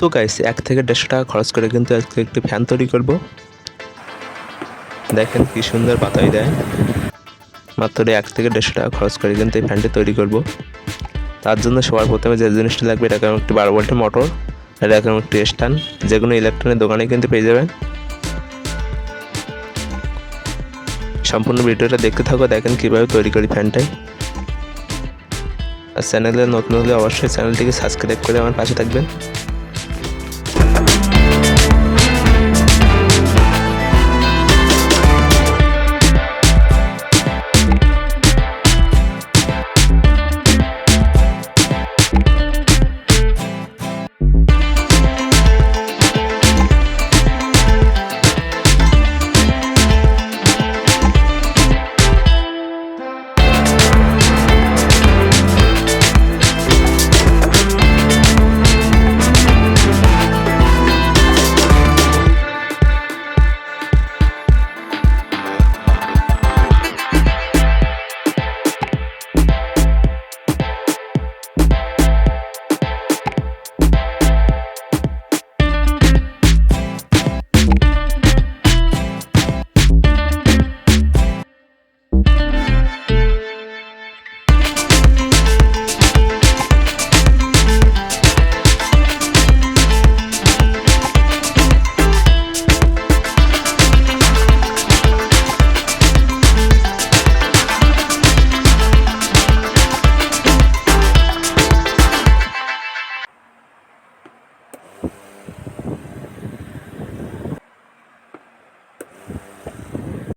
তো গাইস এক থেকে দেড়শো টাকা খরচ করে কিন্তু আজকে একটি ফ্যান তৈরি করব। দেখেন কি সুন্দর বাতাই দেয়। মাত্র এক থেকে দেড়শো টাকা খরচ করে কিন্তু এই ফ্যানটি তৈরি করব। তার জন্য সবার প্রথমে যে জিনিসটি লাগবে, এটা কেমন একটি বারো ভোল্টের মোটর এটা কেমন একটি স্ট্যান্ড যে কোনো ইলেকট্রনিক দোকানে কিন্তু পেয়ে যাবেন। সম্পূর্ণ ভিডিওটা দেখতে থাকো, দেখেন কীভাবে তৈরি করি ফ্যানটাই আর চ্যানেলে নতুন হলে অবশ্যই চ্যানেলটিকে সাবস্ক্রাইব করে আমার পাশে থাকবেন।